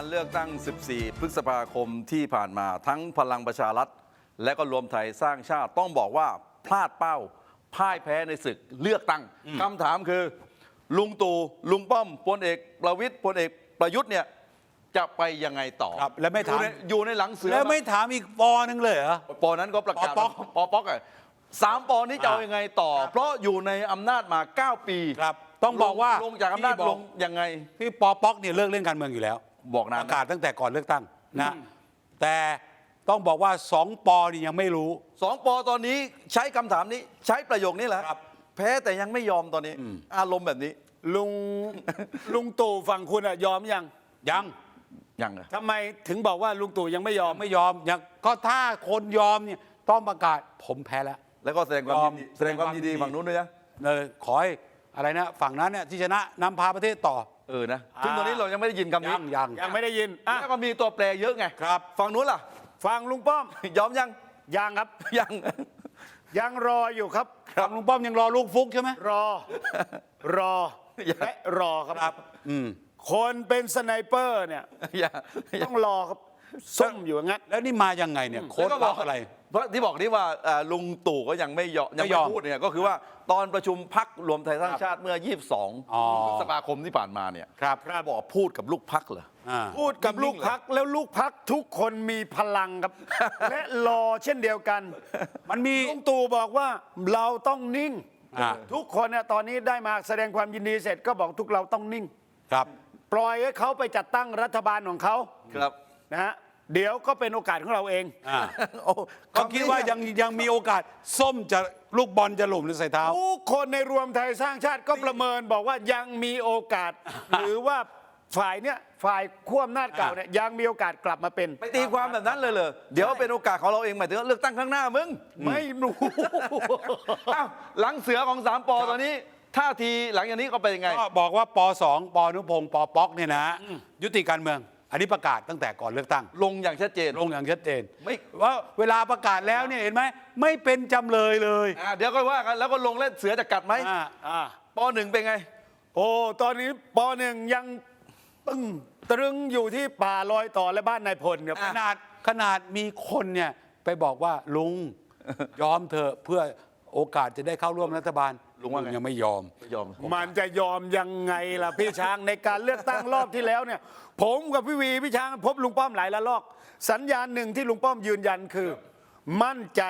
การเลือกตั้ง 14 พฤษภาคมที่ผ่านมาทั้งพลังประชารัฐ และก็รวมไทยสร้างชาติต้องบอกว่าพลาดเป้าพ่ายแพ้ในศึกเลือกตั้งคำถามคือ ลุงตู่ลุงป้อมพลเอกประวิตยพลเอกประยุทธ์เนี่ยจะไปยังไงต่อครับแล้วไม่ถาม อยู่ในอยู่ในหลังเสือแล้วไม่ถามอีกปอหนึงเลยเหรอ ปอนั้นก็ประกาศปอป๊อกปอป๊อกอะสามปอนี้จะเอาอะยังไงต่อ เพราะอยู่ในอำนาจมา 9 ปีครับต้องบอกว่าลงจากอำนาจที่บลอก งยังไง พี่ปอป๊อกเนี่ยเลิกเล่นการเมืองอยู่แล้ว บอกนานประกาศตั้งแต่ก่อนเลือกตั้งนะแต่ต้องบอกว่าสองปอนี่ยังไม่รู้สองปอตอนนี้ใช้คำถามนี้ใช้ประโยคนี้แหละครับแพ้แต่ยังไม่ยอมตอนนี้ อารมณ์แบบนี้ ลุงลุงตู่ฝั่งคุณอะยอมยังยังยังเหรอทำไมถึงบอกว่าลุงตู่ยังไม่ยอมไม่ยอมยังก็ถ้าคนยอมเนี่ยต้องประกาศผมแพ้แล้ว แล้วก็แสดงความยอมยินดีแสดงความยินดีแสดงความยินดีฝั่งนู้นด้วยนะเลยขอให้อะไรนะ ฝั่งนั้นเนี่ยที่ชนะนำพาประเทศต่อ เออนะซึ่งตอนนี้เรายังไม่ได้ยินคำนี้ยังยังยังไม่ได้ยินอะแล้วก็มีตัวแปรเยอะไงครับฝั่งนู้นล่ะฟังลุงป้อม ยอมยังยังครับยังยังรออยู่ครับครับลุงป้อมยังรอลูกฟุกใช่ไหมรอ รอยังและรอครับครับอืมคนเป็นสไนเปอร์เนี่ยอย่าต้องรอครับซุ่มอยู่อย่างนั้นแล้วนี่มายังไงเนี่ยโค้ดแล้วก็บลัอกบอะไร เพราะที่บอกนี่ว่าเอ่อลุงตู่ก็ยังไม่ยอมยังไม่ยไม่อมพูดเนี่ยก็คือว่าตอนประชุมพักรวมไทยสร้างชาติเมื่อ อ๋อ 22พฤษภาคมที่ผ่านมาเนี่ยครับบอกพูดกับลูกพักเหรอ อ่า พูดกับลูกพักแล้วลูกพักทุกคนมีพลังครับ และรอเช่นเดียวกันมันมีลุงตู่บอกว่าเราต้องนิ่ง อ่า ทุกคนเนี่ยตอนนี้ได้มาแสดงความยินดีเสร็จก็บอกทุกเราต้องนิ่ง ครับ ปล่อยให้เขาไปจัดตั้งรัฐบาลของเขาครับ นะฮะ เดี๋ยวก็เป็นโอกาสของเราเองอ่าโอ้ก็คิดว่ายังยังมีโอกาส ส้มจะลูกบอลจะหล่มหรือใส่เท้า ทุกคนในรวมไทยสร้างชาติก็ประเมินบอกว่ายังมีโอกาส หรือว่าฝ่ายเนี้ยฝ่ายขั้วอำนาจเก่าเนี่ยยังมีโอกาสกลับมาเป็น ไปตีความแบบนั้นเลยเหรอเดี๋ยวเป็นโอกาสของเราเองหมายถึงว่าเลือกตั้งข้างหน้ามึง ไม่รู้ อ้าวหลังเสือของสามปอตอนนี้ท่าทีหลังจากนี้ก็เป็นยังไง ก็บอกว่าปสองปอนุพงศ์ปอป๊อกเนี่ยนะยุติการเมือง อันนี้ประกาศตั้งแต่ก่อนเลือกตั้ง ลงอย่างชัดเจน ลงอย่างชัดเจนไม่ ว่าเวลาประกาศแล้วเนี่ยเห็นไหมไม่เป็นจำเลยเลยอ่าเดี๋ยวก็ว่ากันแล้วก็ลงเล่นเสือจะกัดไหมอ่าอ่าปอหนึ่งเป็นไง โอ้ตอนนี้ปหนึ่งยังตึงตรึงอยู่ที่ป่าลอยต่อและบ้านนายพลครับขนาดขนาดมีคนเนี่ยไปบอกว่าลุง ยอมเถอะเพื่อ โอกาสจะได้เข้าร่วมรัฐบาลลุงว่าไง ยังไม่ยอมไม่ยอม มันจะยอมยังไงล่ะพี่ช้างในการเลือกตั้งรอบที่แล้วเนี่ย ผมกับพี่วีพี่ช้างพบลุงป้อมหลายละลอก สัญญาณหนึ่งที่ลุงป้อมยืนยันคือ มั่นใจ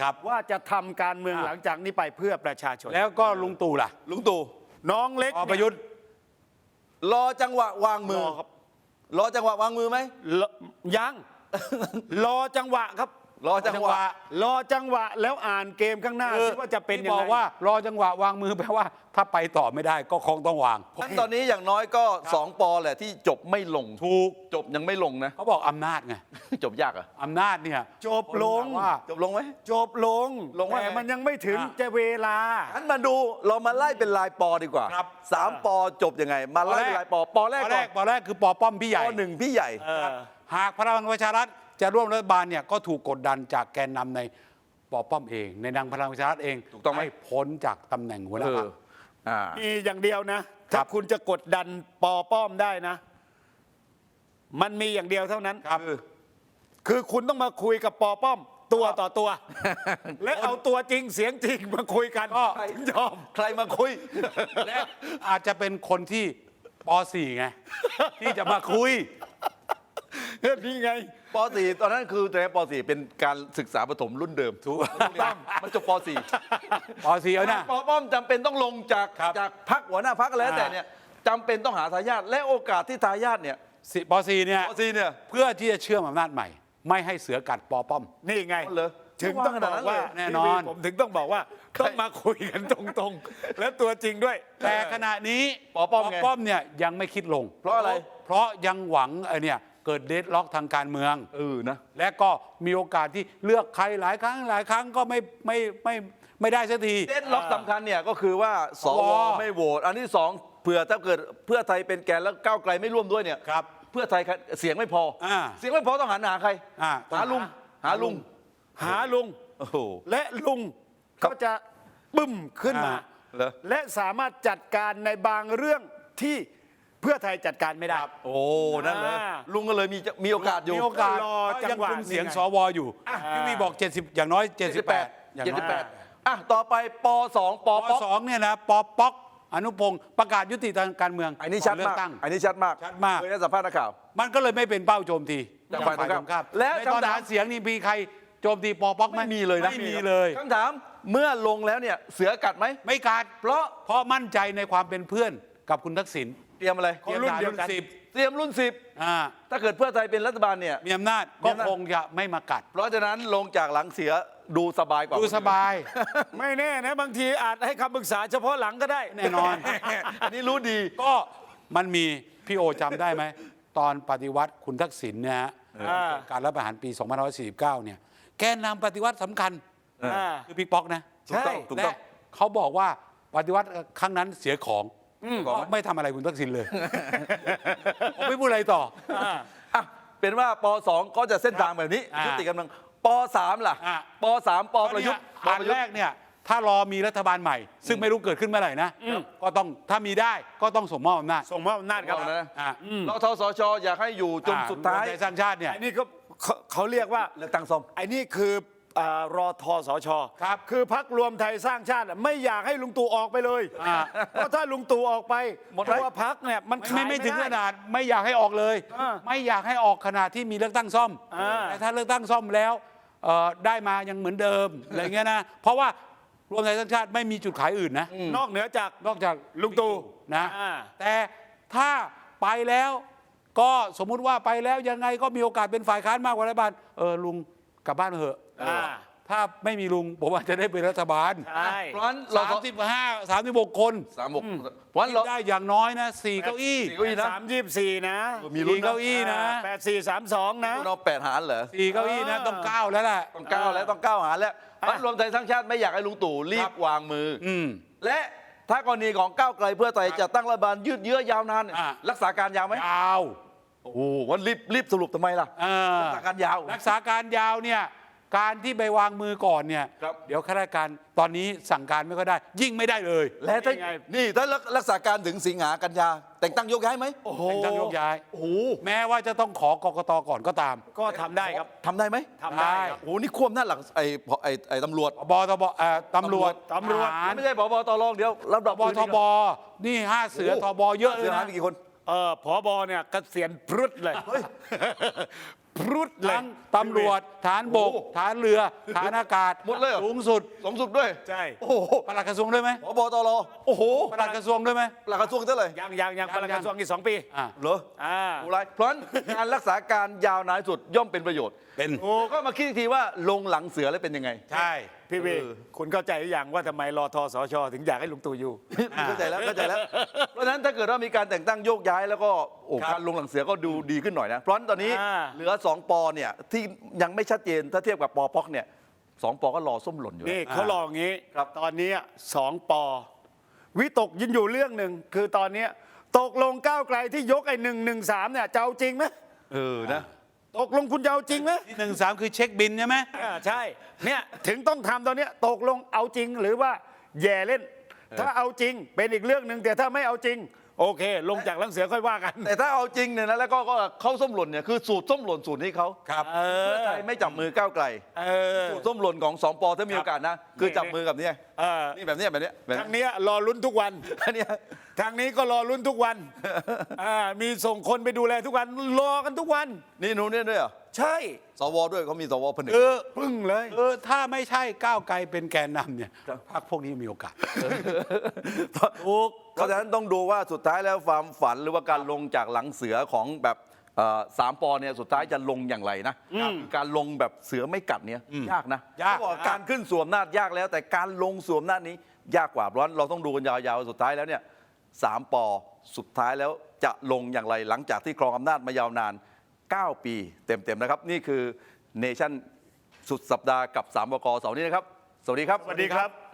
ครับ ว่าจะทำการเมืองอะหลังจากนี้ไปเพื่อประชาชนแล้วก็ลุงตู่ล่ะลุงตู่น้องเล็กปอประยุทธ์รอจังหวะวางมือรอครับรอจังหวะวางมือไหม รอยัง รอจังหวะครับ รอจังหวะ รอจังหวะแล้วอ่านเกมข้างหน้าคือสิว่าจะเป็นที่ยังบไงอกว่ารอจังหวะวางมือแปลว่า ถ้าไปต่อไม่ได้ก็คงต้องวางงั้นตอนนี้อย่างน้อยก็สองปอแหละที่จบไม่ลงถูกจบยังไม่ลงนะเขาบอกอำนาจไงจบยากเหรอะอำนาจเนี่ยจบลงคนบอกว่าจบลงไหมจบลงลงว่าแต่ไงมันยังไม่ถึงอะจะเวลางั้นมาดูเรามาไล่เป็นลายปอดีกว่าครับสามปอจบยังไง มาไล่เป็นลายปอปอแรกปอก่แรอนกปอแรกคือปอป้อมพี่ใหปญ่อหนึ่งพี่ใหญ่เออหากพลังประชารัฐ จะร่วมรัฐบาลเนี่ยก็ถูกกดดันจากแกนนำในปอป้อมเอง ในนางพลังประชารัฐเองถูกต้องไหมให้พ้นจากตำแหน่งหัวหน้าเอพรอรคอ่ามีอย่างเดียวนะครัถ้าบคุณจะกดดันปอป้อมได้นะ มันมีอย่างเดียวเท่านั้นครับคือคุณต้องมาคุยกับปอป้อมตัวต่อตัว และเอาตัวจริงเสียงจริงมาคุยกันก็ถึงยอมใครมาคุย และอาจจะเป็นคนที่ป .4 ไงที่จะมาคุย นี่ไง ป .4 ตอนนั้นคือแต่ป .4 เป็นการศึกษาประถมรุ่นเดิมถูกต้องมันจบป .4 ป .4 เอานะปป้อมจำเป็นต้องลงจากครับจากพักหัวหน้าพักแล้วอ่า แต่เนี่ยจำเป็นต้องหาทายาทและโอกาสที่ทายาทเนี่ยสิป .4 เนี่ย ป .4 เนี่ย เพื่อที่จะเชื่อมอำนาจใหม่ ไม่ให้เสือกัดปอป้อม นี่ไงอ๋อเหรอถึงต้องบอกว่าแน่นอนพี่วีผมถึงต้องบอกว่า ต้องมาคุยกันตรงๆ และตัวจริงด้วย แต่ขณะนี้ปอป้อมไงป้อมเนี่ยยังไม่คิดลง เพราะอะไร เพราะยังหวังไอ้เนี่ย เกิดเดดล็อกทางการเมืองเออนะและก็มีโอกาสที่เลือกใครหลายครั้งหลายครั้งก็ไม่ไม่ไม่ไม่ได้สักที เด็ดล็อกสำคัญเนี่ยก็คือว่าสสววไม่โหวตอันที่สองเผื่อถ้าเกิดเพื่อไทยเป็นแกนแล้วก้าวไกลไม่ร่วมด้วยเนี่ยครับเพื่อไทยเสียงไม่พออา เสียงไม่พอต้องหันหาใครอ่าหาลุงหาลุงหาลุง โอ้โห และลุงก็จะบึ้มขึ้นมา อ่าเหรอ และสามารถจัดการในบางเรื่องที่ พื่อไทยจัดการไม่ได้ โอ้ นั่นเลยอ่าลุงก็เลยมีมีโอกาสอยู่ มีโอกาส รอจัยังงหวะคุมเสียงนี่ไง สวอยู่พี่วีบอก 70 อย่างน้อย 78 อย่างน้อย78อะ ต่อไปป2ปปป๊อกสองเนี่ยนะปอป๊อกอนุพงศ์ประกาศยุติทางการเมืองอันนี้ชัดก่เลือมากตั้ง อันนี้ชัดมากชัดมาก เคยให้สัมภาษณ์นักข่าว มันก็เลยไม่เป็นเป้าโจมตีจากฝ่ายตรงข้ามและและตอนคำถาม หาเสียงนี่มีใครโจมตีปอป๊อกไหมไม่มีเลยนะไม่มีเลย คำถามเมื่อลงแล้วเนี่ยเสือกัดไหม ไม่กัดเพราะ เพราะมั่นใจในความเป็นเพื่อน กับคุณทักษิณเตรียมอะไรคนรุ่นเดียวกันสิบเตรียมรุ่นสิบอ่าถ้าเกิดเพื่อไทยเป็นรัฐบาลเนี่ยมีอำนาจมีก็อำนาจคงจะไม่มากัด เพราะฉะนั้นลงจากหลังเสือดูสบายกว่าดูสบาย ไม่แน่นะบางทีอาจให้คำปรึกษาเฉพาะหลังก็ได้แน่นอน อันนี้รู้ดีก็มันมีพี่โอจำได้ไหม ตอนปฏิวัติคุณทักษิณเนี่ยฮะอ่าการรัฐประหารปี2549เนี่ยแกนนำปฏิวัติสำคัญอ่าคือบิ๊กป๊อกนะถูกต้องใช่ถูกและต้องเขาบอกว่าปฏิวัติครั้งนั้นเสียของ ของก็ไม่ทำอะไรคุณทักษิณเลย ผมไม่พูดอะไรต่ออ่าอะเป็นว่าป 2 ก็จะเส้นทางแบบนี้อ่ายุยุติกำลังป 3 ล่ะอ่า ป 3 ปประยุทธ์ปอันประยุทแรธ์ กเนี่ย ถ้ารอมีรัฐบาลใหม่ ซึ่งไม่รู้เกิดขึ้นเมื่อไหร่นะ ก็ต้องถ้ามีได้ก็ต้องส่งมอบอำนาจส่งมอบอำนาจครับ เอานะ อะรทสชอยากให้อยู่จนสุดท้าย รวมไทยสร้างชาติเนี่ย อันนี้ก็เขาเขาเรียกว่า เลือกตั้งซ่อม ไอ้นี่คือ อ่ารอทอสชครับคือพักรวมไทยสร้างชาติไม่อยากให้ลุงตู่ออกไปเลย อ่าเพราะถ้าลุงตู่ออกไปหมดไหมตัวพักเนี่ยมันไม่ขายไม่ถึงด้ ขนาดไม่อยากให้ออกเลย อ่าไม่อยากให้ออกขนาดที่มีเลือกตั้งซ่อมอ่า แต่ถ้าเลือกตั้งซ่อมแล้วเอ่อได้มายังเหมือนเดิม อะไรเงี้ยนะ เพราะว่ารวมไทยสร้างชาติไม่มีจุดขายอื่นนะ นอกเหนือจาก นอกจากลุงตู่นะ อ่า แต่ถ้าไปแล้วก็สมมุติว่าไปแล้วยังไงก็มีโอกาสเป็นฝ่ายค้านมากกว่ารัฐบาลเออลุงกลับบ้านเถอะ อ่า ถ้าไม่มีลุงผมว่าจะได้เป็นรัฐบาลใช่ เพราะฉะนั้นเราสามสิบห้าสามสิบหกคนสามหกเพราะฉะนั้นเรา ได้อย่างน้อยนะสี่เก้าอี้สี่ เก้าอี้นะ สามยี่สิบสี่นะมีลุ้นสี่เก้าอี้นะแปดสี่สามสองนะคุณเอาแปดหารเหรอสี่เก้าอี้นะอ่าต้องเก้าแล้วแหละ ต้องก้าวแล้วต้องก้าวหารแล้วพันรวมไทยสร้างชาติไม่อยากให้ลุงตู่รีบวางมือออืม และถ้ากรณีของก้าวไกลเพื่อไทยจะตั้งรัฐบาลยืดเยื้อยาวนานอ่ารักษาการยาวไหมยาวโอ้โหวันรีบรีบสรุปทำไมล่ะเออรักษาการยาว รักษาการยาวเนี่ย การที่ไปวางมือก่อนเนี่ย ครับ เดี๋ยวข้าราชการตอนนี้สั่งการไม่ค่อยได้ ยิ่งไม่ได้เลย และถ้านี่ไง นี่ถ้ารักษาการถึงสิงหากันยา แต่งตั้งยกย้ายไหมโอ้โหแต่งตั้งยกย้าย โอ้โหแม้ว่าจะต้องขอกกตก่อนก็ตาม ก็ทำได้ครับทำได้ไหมทำได้ครับ โอ้โหนี่ควบหน้าจหลักไอ้พไอ้ไอ้ตำรวจ บตบเอ่อตำรวจตำรวจ ทหารไม่ใช่ผบตรเดี๋ยวรับดอกบทบนี่ห้าเสือทบเยอะเลเสืยอหายนะ ไปกี่คน เออผอบอเนี่ยเกษียณพรุดเลย พรุดเลยทั้งตำรวจ ฐานบกโอ้ฐานเรือ ฐานอากาศหมดเลยเหรอ สูงสุดสมสุดด้วยใช่ โอ้โหปลัดกระทรวงด้วยไหมผบตรโอ้โหปลัดกระทรวงด้วยไหม หลักกระทรวงเท่าไหร่ยังยังยังยังปลัดกระทรวงอีกสองปีอ่าเหรออ่าโอ้ไรเพราะฉะนั้นการรักษาการยาวนานสุดย่อมเป็นประโยชน์เป็น โอ้ก็มาคิดอีกทีว่าลงหลังเสือแล้วเป็นยังไง ใช่พี่วีเออคุณเข้าใจหรือยังว่าทำไมรอทอสชถึงอยากให้ลุงตู่อยู่ เข้าใจแล้วเข้าใจแล้ว เพราะฉะนั้นถ้าเกิดว่ามีการแต่งตั้งโยกย้ายแล้วก็โอ้ครับการลงหลังเสือก็ดูดีขึ้นหน่อยนะ เพราะฉะนั้นตอนนี้อ่า เหลือ 2 ปอเนี่ยที่ยังไม่ชัดเจนถ้าเทียบกับปอป๊อกเนี่ยสองปอก็รอส้มหล่นอยู่นี่นะเขาลองอย่างนี้ครับ ตอนนี้สองปอ วิตกยินอยู่เรื่องหนึ่งคือตอนนี้ตกลงก้าวไกลที่ยกไอ้หนึ่งหนึ่งสามเนี่ยจะเอาจริงไหม เออนะ ตกลงคุณจะเอาจริงไหมที่หนึ่งสามคือเช็คบินใช่ไหมอ่าใช่เนี่ยถึงต้องทำตอนเนี้ยตกลงเอาจริงหรือว่าแย่เล่น ถ้าเอาจริงเป็นอีกเรื่องหนึ่งแต่ถ้าไม่เอาจริง โอเค ลงจากหลังเสือค่อยว่ากัน แต่ถ้าเอาจริงเนี่ยนะแล้วก็ก็เขาส้มหล่นเนี่ยคือสูตรส้มหล่นสูตรนี้เขาครับเออเพื่อไทยไม่จับมือก้าวไกลเออ สูตรส้มหล่นของสองปอถ้ามีโอกาสนะ คือจับมือกับเนี่ยเออ นี่แบบเนี้ยแบบเนี้ยแบบทางเนี้ยเนี้ยรอลุ้นทุกวัน อันเนี้ย ทางนี้ก็รอลุ้นทุกวันอ่ามีส่งคนไปดูแลทุกวัน รอกันทุกวัน นี่หนูเนี่ยด้วยเหรอใช่ สวด้วยเขามีสวผนึก เออปึ้งเลย เออถ้าไม่ใช่ก้าวไกลเป็นแกนนำเนี่ยพรรคพวกนี้มีโอกาส ถูก เพราะฉะนั้นต้องดูว่าสุดท้ายแล้วความฝันหรือว่าการลงจากหลังเสือของแบบเอ่อสามปอเนี่ยสุดท้ายจะลงอย่างไรนะการลงแบบเสือไม่กัดเนี่ยยากนะยากเขบอกการขึ้นสวมนาจยากแล้ว แต่การลงสวมนาจนี้ ยากกว่าเพราะฉะนั้นเราต้องดูกันยาวๆสุดท้ายแล้วเนี่ยสามปอสุดท้ายแล้วจะลงอย่างไรหลังจากที่ครองอำนาจมายาวนาน 9 ปีเต็มๆนะครับ นี่คือเนชั่นสุดสัปดาห์กับ3บกเสาร์นี้นะครับ สวัสดีครับ สวัสดีครับ